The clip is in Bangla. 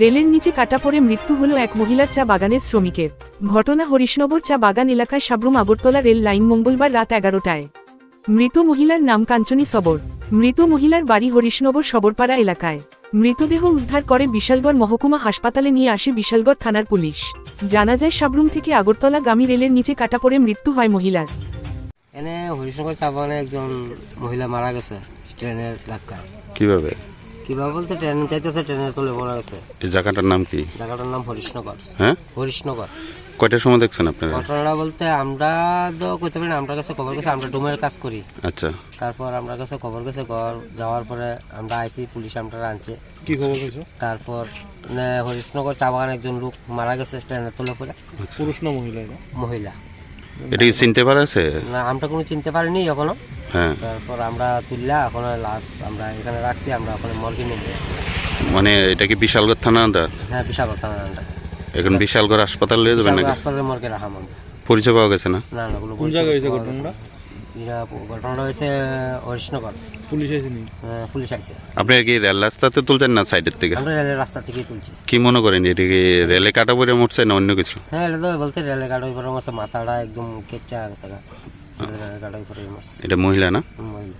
রেলের নিচে কাটা পড়ে মৃত্যু হল এক মহিলার চা বাগানের শ্রমিকের। ঘটনা হরিশনগর চা বাগান এলাকায় সাবরুম আগরতলা রেল লাইন মঙ্গলবার রাত এগারোটায়। মৃত মহিলার নাম কাঞ্চনী সবর। মৃত মহিলার বাড়ি হরিশনগর সবরপাড়া এলাকায়। মৃতদেহ উদ্ধার করে বিশালগড় মহকুমা হাসপাতালে নিয়ে আসে বিশালগড় থানার পুলিশ। জানা যায় সাবরুম থেকে আগরতলা গামী রেলের নিচে কাটা পড়ে মৃত্যু হয় মহিলার। এনে হরিশঙ্কর চা বাগানে একজন মহিলা মারা গেছে ট্রেনের ধাক্কায়। কীভাবে? কীভাবে বলতে ট্রেন চাইতেছে ট্রেনের তলে পড়া গেছে এই জায়গাটার নাম কি? জায়গাটার নাম হরিশনগর হ্যাঁ? হরিশনগর কয়টার সময় দেখছেন আপনারা? ঘটনাটা বলতে আমরা তো করতে পারি আমরা কাছে খবর গেছে আমরা ডোমের কাজ করি। আচ্ছা। তারপর আমরা কাছে খবর গেছে ঘর যাওয়ার পরে আমরা আইসি পুলিশ আমরা আনছে। কি খবর তারপর হরিশনগর চা বাগানে একজন লোক মারা গেছে ট্রেনের তলে পড়ে। পুরুষ না মহিলা মহিলা। এটা কি চিনতে পারা আছে? না আমরা কোনো চিনতে পারিনি এখনও। তারপর আমরা তুললা এখন লাশ আমরা এখানে রাখছি আমরা ওখানে মর্গে নেব মানে এটা কি বিশালগড় থানা আন্ডার? হ্যাঁ বিশাল কথা না আমরা এখন বিশালগড় হাসপাতাল নিয়ে যাবেন নাকি? হাসপাতালের মর্গে রাখা আমরা পরিচয় পাওয়া গেছে না? না না কোনো কোন জায়গায় হয়েছে ঘটনাটা? এটা ঘটনাটা হয়েছে হরিশনগর পুলিশ আসেনি আহ, পুলিশ আইছে। আপনি কি রেল রাস্তাতে তুলছেন না সাইডের থেকে? আমরা রেলের রাস্তা থেকেই তুলছি। কি মনে করেন এটা কি রেলে কাটা পড়ে মরছে না অন্য কিছু? হ্যাঁ এটা তো বলতে রেলের গাড়ি উপরে মাথাটা একদম কেচ্চা গেছে গা। রেলের মাছ এটা মহিলা না মহিলা